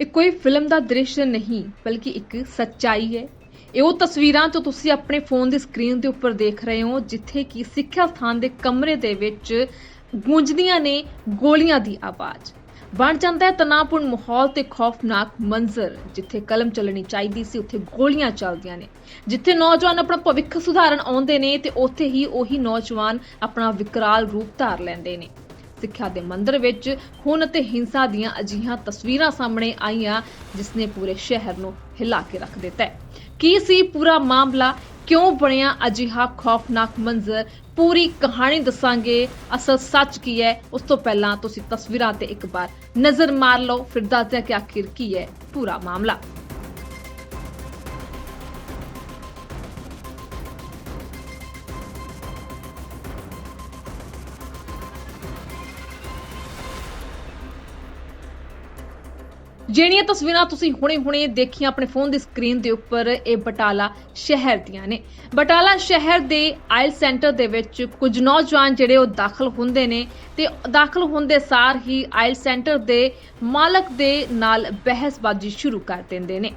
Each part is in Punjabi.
ਇਹ ਕੋਈ ਫਿਲਮ ਦਾ ਦ੍ਰਿਸ਼ ਨਹੀਂ, ਬਲਕਿ ਇੱਕ ਸੱਚਾਈ ਹੈ। ਇਹ ਉਹ ਤਸਵੀਰਾਂ ਜੋ ਤੁਸੀਂ ਆਪਣੇ ਫੋਨ ਦੀ ਸਕਰੀਨ ਦੇ ਉੱਪਰ ਦੇਖ ਰਹੇ ਹੋ, ਜਿੱਥੇ ਕਿ ਸਿੱਖਿਆ ਸਥਾਨ ਦੇ ਕਮਰੇ ਦੇ ਵਿੱਚ ਗੂੰਜਦੀਆਂ ਨੇ ਗੋਲੀਆਂ ਦੀ ਆਵਾਜ਼। ਬਣ ਜਾਂਦਾ ਹੈ ਤਣਾਅਪੂਰਨ ਮਾਹੌਲ ਤੇ ਖੌਫਨਾਕ ਮੰਜ਼ਰ, ਜਿੱਥੇ ਕਲਮ ਚੱਲਣੀ ਚਾਹੀਦੀ ਸੀ, ਉੱਥੇ ਗੋਲੀਆਂ ਚੱਲਦੀਆਂ ਨੇ। ਜਿੱਥੇ ਨੌਜਵਾਨ ਆਪਣਾ ਭਵਿੱਖ ਸੁਧਾਰਨ ਆਉਂਦੇ ਨੇ ਤੇ ਉੱਥੇ ਹੀ ਉਹੀ ਨੌਜਵਾਨ ਆਪਣਾ ਵਿਕਰਾਲ ਰੂਪ ਧਾਰ ਲੈਂਦੇ ਨੇ। ਸਿੱਖਿਆ ਦੇ ਮੰਦਰ ਵਿੱਚ ਖੂਨ ਅਤੇ ਹਿੰਸਾ ਦੀਆਂ ਅਜਿਹੀਆਂ ਤਸਵੀਰਾਂ ਸਾਹਮਣੇ ਆਈਆਂ, ਜਿਸ ਨੇ ਪੂਰੇ ਸ਼ਹਿਰ ਨੂੰ ਹਿਲਾ ਕੇ ਰੱਖ ਦਿੱਤਾ ਹੈ। ਕੀ ਸੀ ਪੂਰਾ ਮਾਮਲਾ? ਕਿਉਂ ਬਣਿਆ ਅਜਿਹਾ ਖੌਫਨਾਕ ਮੰਜ਼ਰ? ਪੂਰੀ ਕਹਾਣੀ ਦੱਸਾਂਗੇ। ਅਸਲ ਸੱਚ ਕੀ ਹੈ? ਉਸ ਤੋਂ ਪਹਿਲਾਂ ਤੁਸੀਂ ਤਸਵੀਰਾਂ ਤੇ ਇੱਕ ਵਾਰ ਨਜ਼ਰ ਮਾਰ ਲਓ, ਫਿਰ ਦੱਸਦੇ ਹਾਂ ਕਿ ਆਖਿਰ ਕੀ ਹੈ ਪੂਰਾ ਮਾਮਲਾ। ਜਿਹੜੀਆਂ ਤਸਵੀਰਾਂ ਤੁਸੀਂ ਹੁਣੇ-ਹੁਣੇ ਦੇਖੀਆਂ ਆਪਣੇ ਫੋਨ ਦੀ ਸਕਰੀਨ ਦੇ ਉੱਪਰ, ਇਹ ਬਟਾਲਾ ਸ਼ਹਿਰ ਦੀਆਂ ਨੇ। ਬਟਾਲਾ ਸ਼ਹਿਰ ਦੇ ਆਇਲ ਸੈਂਟਰ ਦੇ ਵਿੱਚ ਕੁਝ ਨੌਜਵਾਨ ਜਿਹੜੇ ਉਹ ਦਾਖਲ ਹੁੰਦੇ ਨੇ ਤੇ ਦਾਖਲ ਹੁੰਦੇ ਸਾਰ ਹੀ ਆਇਲ ਸੈਂਟਰ ਦੇ ਮਾਲਕ ਦੇ ਨਾਲ ਬਹਿਸਬਾਜ਼ੀ ਸ਼ੁਰੂ ਕਰ ਦਿੰਦੇ ਨੇ।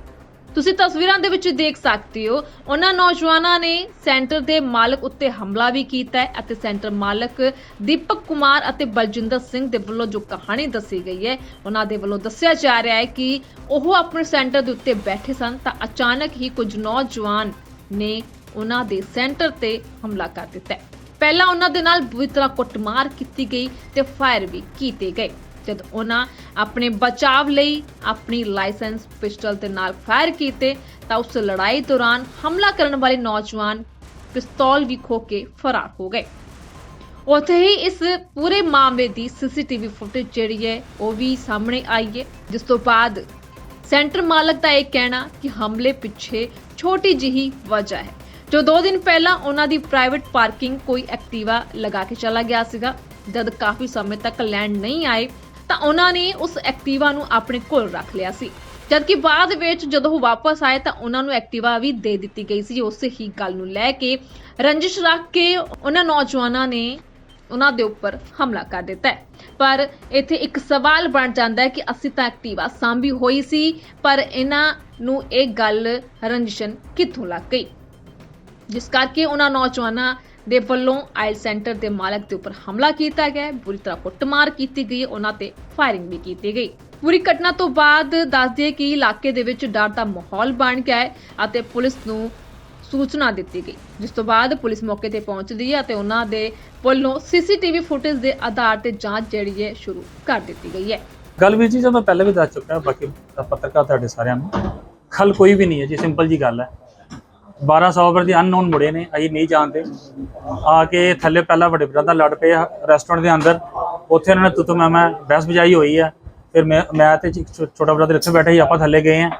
ਤੁਸੀਂ ਤਸਵੀਰਾਂ ਦੇ ਵਿੱਚ ਦੇਖ ਸਕਦੇ ਹੋ, ਉਹਨਾਂ ਨੌਜਵਾਨਾਂ ਨੇ ਸੈਂਟਰ ਦੇ ਮਾਲਕ ਉੱਤੇ ਹਮਲਾ ਵੀ ਕੀਤਾ ਹੈ ਅਤੇ ਸੈਂਟਰ ਮਾਲਕ ਦੀਪਕ ਕੁਮਾਰ ਅਤੇ ਬਲਜਿੰਦਰ ਸਿੰਘ ਦੇ ਵੱਲੋਂ ਜੋ ਕਹਾਣੀ ਦੱਸੀ ਗਈ ਹੈ, ਉਹਨਾਂ ਦੇ ਵੱਲੋਂ ਦੱਸਿਆ ਜਾ ਰਿਹਾ ਹੈ ਕਿ ਉਹ ਆਪਣੇ ਸੈਂਟਰ ਦੇ ਉੱਤੇ ਬੈਠੇ ਸਨ ਤਾਂ ਅਚਾਨਕ ਹੀ ਕੁਝ ਨੌਜਵਾਨ ਨੇ ਉਹਨਾਂ ਦੇ ਸੈਂਟਰ ਤੇ ਹਮਲਾ ਕਰ ਦਿੱਤਾ ਪਹਿਲਾਂ ਉਹਨਾਂ ਦੇ ਨਾਲ ਬੁਰੀ ਤਰ੍ਹਾਂ ਕੁੱਟਮਾਰ ਕੀਤੀ ਗਈ ਤੇ ਫਾਇਰ ਵੀ ਕੀਤੇ ਗਏ। ਜਦ ਉਹਨਾਂ ਆਪਣੇ ਬਚਾਵ ਲਈ ਆਪਣੀ ਲਾਇਸੈਂਸ ਪਿਸਟਲ ਦੇ ਨਾਲ ਫਾਇਰ ਕੀਤੇ ਤਾਂ ਉਸ ਲੜਾਈ ਦੌਰਾਨ ਹਮਲਾ ਕਰਨ ਵਾਲੇ ਨੌਜਵਾਨ ਪਿਸਤੌਲ ਵੀ ਖੋ ਕੇ ਫਰਾਰ ਹੋ ਗਏ। ਉੱਥੇ ਹੀ ਇਸ ਪੂਰੇ ਮਾਮਲੇ ਦੀ ਸੀਸੀਟੀਵੀ ਫੁਟੇਜ ਜਿਹੜੀ ਹੈ ਉਹ ਵੀ ਸਾਹਮਣੇ ਆਈ ਹੈ, ਜਿਸ ਤੋਂ ਬਾਅਦ ਸੈਂਟਰ ਮਾਲਕ ਦਾ ਇਹ ਕਹਿਣਾ ਕਿ ਹਮਲੇ ਪਿੱਛੇ ਛੋਟੀ ਜਿਹੀ ਵਜ੍ਹਾ ਹੈ। ਜੋ 2 ਦਿਨ ਪਹਿਲਾਂ ਉਹਨਾਂ ਦੀ ਪ੍ਰਾਈਵੇਟ ਪਾਰਕਿੰਗ ਕੋਈ ਐਕਟਿਵਾ ਲਗਾ ਕੇ ਚਲਾ ਗਿਆ ਸੀਗਾ, ਜਦ ਕਾਫੀ ਸਮੇਂ ਤੱਕ ਲੈਂਡ ਨਹੀਂ ਆਏ ਤਾਂ ਉਹਨਾਂ ਨੇ ਉਸ ਐਕਟਿਵਾ ਨੂੰ ਆਪਣੇ ਕੋਲ ਰੱਖ ਲਿਆ ਸੀ। ਜਦਕਿ ਬਾਅਦ ਵਿੱਚ ਜਦੋਂ ਉਹ ਵਾਪਸ ਆਏ ਤਾਂ ਉਹਨਾਂ ਨੂੰ ਐਕਟਿਵਾ ਵੀ ਦੇ ਦਿੱਤੀ ਗਈ ਸੀ, ਉਸੇ ਹੀ ਗੱਲ ਨੂੰ ਲੈ ਕੇ ਰੰਜਿਸ਼ ਰੱਖ ਕੇ ਉਹਨਾਂ ਨੌਜਵਾਨਾਂ ਨੇ ਉਹਨਾਂ ਦੇ ਉੱਪਰ ਹਮਲਾ ਕਰ ਦਿੱਤਾ ਹੈ। ਪਰ ਇੱਥੇ ਇੱਕ ਸਵਾਲ ਬਣ ਜਾਂਦਾ ਹੈ ਕਿ ਅਸੀਂ ਤਾਂ ਐਕਟਿਵਾ ਸਾਂਭੀ ਹੋਈ ਸੀ, ਪਰ ਇਹਨਾਂ ਨੂੰ ਇਹ ਗੱਲ ਰੰਜਿਸ਼ਨ ਕਿੱਥੋਂ ਲੱਗ ਗਈ? ਜਿਸ ਕਰਕੇ ਉਹਨਾਂ ਨੌਜਵਾਨਾਂ ਦੇ ਵੱਲੋਂ ਆਇਲ ਸੈਂਟਰ ਦੇ ਮਾਲਕ ਦੇ ਉੱਪਰ ਹਮਲਾ ਕੀਤਾ ਗਿਆ ਬੁਰੀ ਤਰ੍ਹਾਂ ਕੁੱਟਮਾਰ ਕੀਤੀ ਗਈ ਉਹਨਾਂ ਤੇ ਫਾਇਰਿੰਗ ਵੀ ਕੀਤੀ ਗਈ। ਪੂਰੀ ਘਟਨਾ ਤੋਂ ਬਾਅਦ ਦੱਸ ਦਈਏ ਕਿ ਇਲਾਕੇ ਦੇ ਵਿੱਚ ਡਰ ਦਾ ਮਾਹੌਲ ਬਣ ਗਿਆ ਹੈ ਅਤੇ ਪੁਲਿਸ ਨੂੰ ਸੂਚਨਾ ਦਿੱਤੀ ਗਈ। ਜਿਸ ਤੋਂ ਬਾਅਦ ਪੁਲਿਸ ਮੌਕੇ ਤੇ ਪਹੁੰਚਦੀ ਹੈ ਅਤੇ ਉਹਨਾਂ ਦੇ ਵੱਲੋਂ ਸੀਸੀਟੀਵੀ ਫੁਟੇਜ ਦੇ ਆਧਾਰ ਤੇ ਜਾਂਚ ਜਿਹੜੀ ਹੈ ਸ਼ੁਰੂ ਕਰ ਦਿੱਤੀ ਗਈ ਹੈ। ਗੱਲ ਵੀਰ ਜੀ, ਜਦੋਂ ਮੈਂ ਪਹਿਲਾਂ ਵੀ ਦੱਸ ਚੁੱਕਾ, ਬਾਕੀ ਪੱਤਰਕਾਰ ਤੁਹਾਡੇ ਸਾਰਿਆਂ ਨੂੰ, ਖਲ ਕੋਈ ਵੀ ਨਹੀਂ ਹੈ ਜੀ ਸਿੰਪਲ ਜੀ ਗੱਲ ਹੈ। 1200 ਪਰ ਦੇ ਅਨਨੋਨ ਮੁੜੇ ਨੇ, ਅਸੀਂ ਨਹੀਂ ਜਾਣਦੇ। ਆ ਕੇ ਥੱਲੇ ਪਹਿਲਾਂ ਵੱਡੇ ਬ੍ਰਦਰ ਲੜ ਪਏ ਰੈਸਟੋਰੈਂਟ ਦੇ ਅੰਦਰ। ਉੱਥੇ ਉਹਨਾਂ ਨੇ ਤੁੱਤ, ਮੈਂ ਮੈਂ ਬਹਿਸ ਬਜਾਈ ਹੋਈ ਹੈ ਫਿਰ ਮੈਂ ਮੈਂ ਤੇ ਛੋ- ਛੋਟਾ ਬ੍ਰਦਰ ਇੱਥੇ ਬੈਠਾ ਸੀ, ਆਪਾਂ ਥੱਲੇ ਗਏ ਆ।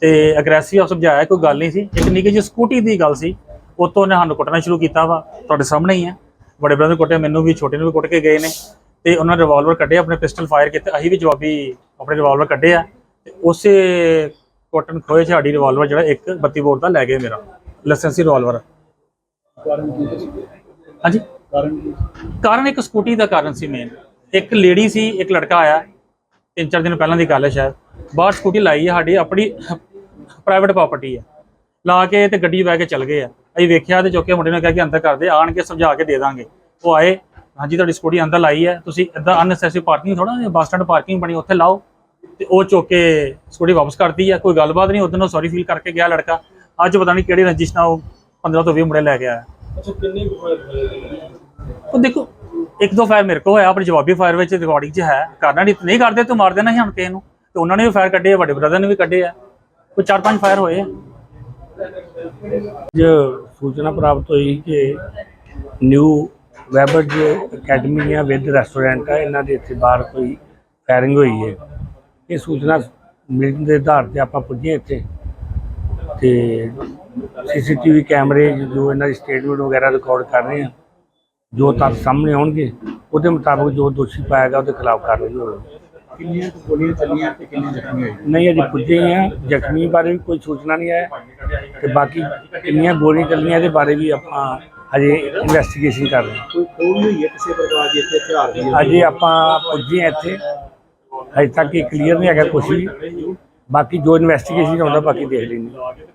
ਤੇ ਅਗਰੈਸਿਵ ਆਪ ਸਮਝਾਇਆ ਕੋਈ ਗੱਲ ਨਹੀਂ ਸੀ। ਇੱਕ ਨਿੱਕੀ ਜਿਹੀ ਸਕੂਟੀ ਦੀ ਗੱਲ ਸੀ। ਉਤੋਂ ਉਹਨੇ ਸਾਨੂੰ ਕੁੱਟਣਾ ਸ਼ੁਰੂ ਕੀਤਾ ਵਾ, ਤੁਹਾਡੇ ਸਾਹਮਣੇ ਹੀ ਆ। ਵੱਡੇ ਬ੍ਰਦਰ ਕੁੱਟੇ, ਮੈਨੂੰ ਵੀ, ਛੋਟੇ ਨੂੰ ਵੀ ਕੁੱਟ ਕੇ ਗਏ ਨੇ। ਤੇ ਉਹਨਾਂ ਨੇ ਰਿਵਾਲਵਰ ਕੱਢੇ, ਆਪਣੇ ਪਿਸਟਲ ਫਾਇਰ ਕੀਤੇ। ਅਸੀਂ ਵੀ ਜਵਾਬੀ, ਆਪਣੇ ਰਿਵਾਲਵਰ ਕੱਢੇ ਆ। ਤੇ ਉਸੇ ਕੋਟਨ ਖੋਏ ਸਾਡੀ ਰਿਵਾਲਵਰ ਜਿਹੜਾ ਇੱਕ 32 ਬੋਰ ਦਾ ਲੈ ਗਏ ਮੇਰਾ ਲਾਇਸੈਂਸੀ ਰਿਵਾਲਵਰ ਹਾਂਜੀ? ਕਾਰਨ ਇੱਕ ਸਕੂਟੀ ਦਾ ਕਾਰਨ ਸੀ ਮੇਨ ਇੱਕ ਲੇਡੀ ਸੀ ਇੱਕ ਲੜਕਾ ਆਇਆ ਤਿੰਨ ਚਾਰ ਦਿਨ ਪਹਿਲਾਂ ਦੀ ਗੱਲ ਹੈ ਸ਼ਾਇਦ। ਬਾਹਰ ਸਕੂਟੀ ਲਾਈ ਹੈ ਸਾਡੀ ਆਪਣੀ ਪ੍ਰਾਈਵੇਟ ਪ੍ਰਾਪਰਟੀ ਹੈ। ਲਾ ਕੇ ਤੇ ਗੱਡੀ ਬਹਿ ਕੇ ਚਲ ਗਏ ਆ। ਅਸੀਂ ਵੇਖਿਆ ਤੇ ਚੁੱਕ ਮੁੰਡੇ ਨੇ ਕਿਹਾ ਕਿ ਅੰਦਰ ਕਰ ਦੇ ਆਣ ਕੇ ਸਮਝਾ ਕੇ ਦੇ ਦਾਂਗੇ। ਉਹ ਆਏ ਹਾਂਜੀ ਤੁਹਾਡੀ ਸਕੂਟੀ ਅੰਦਰ ਲਾਈ ਹੈ ਤੁਸੀਂ ਇਦਾਂ ਅਨਨੈਸੈਸਰੀ ਪਾਰਕਿੰਗ ਥੋੜਾ ਬੱਸ ਸਟੈਂਡ ਪਾਰਕਿੰਗ ਬਣੀ ਉੱਥੇ ਲਾਓ। ਤੇ ਉਹ ਚੁੱਕ ਕੇ ਸਕੂਟੀ ਵਾਪਸ ਕਰਤੀ ਆ ਕੋਈ ਗੱਲਬਾਤ ਨਹੀਂ ਉਦੋਂ ਸੌਰੀ ਫੀਲ ਕਰਕੇ ਗਿਆ ਲੜਕਾ। ਅੱਜ ਪਤਾ ਨਹੀਂ ਕਿਹੜੀ ਰੰਜਿਸ਼ ਨਾਲ ਉਹ 15 ਤੋਂ 20 ਮੁੰਡੇ ਲੈ ਕੇ ਆਇਆ। ਅੱਛਾ ਕਿੰਨੇ ਕੁ ਹੋਏ ਉਹ ਦੇਖੋ ਇੱਕ ਦੋ ਫਾਇਰ ਮੇਰੇ ਕੋਲ ਹੋਇਆ ਆਪਣੀ ਜਵਾਬੀ ਫਾਇਰ ਵਿੱਚ ਰਿਕਾਰਡਿੰਗ 'ਚ ਹੈ। ਕਰਨਾ ਨਹੀਂ ਨਹੀਂ ਕਰਦੇ ਤੂੰ ਮਾਰ ਦੇਣਾ ਸੀ ਹਣ ਕਿਸੇ ਨੂੰ। ਤੇ ਉਹਨਾਂ ਨੇ ਵੀ ਫਾਇਰ ਕੱਢੇ ਵੱਡੇ ਬ੍ਰਦਰ ਨੇ ਵੀ ਕੱਢੇ ਆ। ਕੋਈ ਚਾਰ ਪੰਜ ਫਾਇਰ ਹੋਏ ਆ। ਜੋ ਸੂਚਨਾ ਪ੍ਰਾਪਤ ਹੋਈ ਕਿ ਨਿਊ ਵੈਬਰਜ ਅਕੈਡਮੀ ਆ ਵਿਦ ਰੈਸਟੋਰੈਂਟ ਆ ਇਹਨਾਂ ਦੇ ਇੱਥੇ ਬਾਹਰ ਕੋਈ ਫਾਇਰਿੰਗ ਹੋਈ ਹੈ। ਇਹ ਸੂਚਨਾ ਮਿਲਣ ਦੇ ਆਧਾਰ ਤੇ ਆਪਾਂ ਪੁੱਜੇ ਇੱਥੇ। ਤੇ ਸੀਸੀਟੀਵੀ ਕੈਮਰੇ ਜੋ ਇਹਨਾਂ ਦੀ ਸਟੇਟਮੈਂਟ ਵਗੈਰਾ ਰਿਕਾਰਡ ਕਰ ਰਹੇ ਆ ਜੋ ਤੱਥ ਸਾਹਮਣੇ ਆਉਣਗੇ ਉਹਦੇ ਮੁਤਾਬਕ ਜੋ ਦੋਸ਼ੀ ਪਾਇਆ ਗਿਆ ਉਹਦੇ ਖਿਲਾਫ ਕਾਰਵਾਈ ਹੋਵੇਗੀ ਕਿੰਨੀਆਂ ਗੋਲੀਆਂ ਚੱਲੀਆਂ ਤੇ ਕਿੰਨੇ ਜ਼ਖਮੀ ਹੋਏ ਨਹੀਂ ਅਜੇ ਪੁੱਜੇ ਆ ਜ਼ਖਮੀ ਬਾਰੇ ਵੀ ਕੋਈ ਸੂਚਨਾ ਨਹੀਂ ਆਇਆ। ਤੇ ਬਾਕੀ ਕਿੰਨੀਆਂ ਗੋਲੀਆਂ ਚੱਲੀਆਂ ਇਹਦੇ ਬਾਰੇ ਵੀ ਆਪਾਂ ਹਜੇ ਇਨਵੈਸਟੀਗੇਸ਼ਨ ਕਰ ਰਹੇ ਹਾਂ। ਕੋਈ ਖੋਲ ਹੋਈ ਹੈ ਕਿਸੇ ਪ੍ਰਕਾਰ ਦੀ ਇੱਥੇ ਹਥਿਆਰ ਦੀ? ਅਜੇ ਆਪਾਂ ਪੁੱਜੇ ਇੱਥੇ। ਅਜੇ ਤੱਕ ਇਹ ਕਲੀਅਰ ਨਹੀਂ ਹੈਗਾ ਕੁਛ ਵੀ। ਬਾਕੀ ਜੋ ਇਨਵੈਸਟੀਗੇਸ਼ਨ ਆਉਂਦਾ ਬਾਕੀ ਦੇਖ ਲੈਂਦੇ।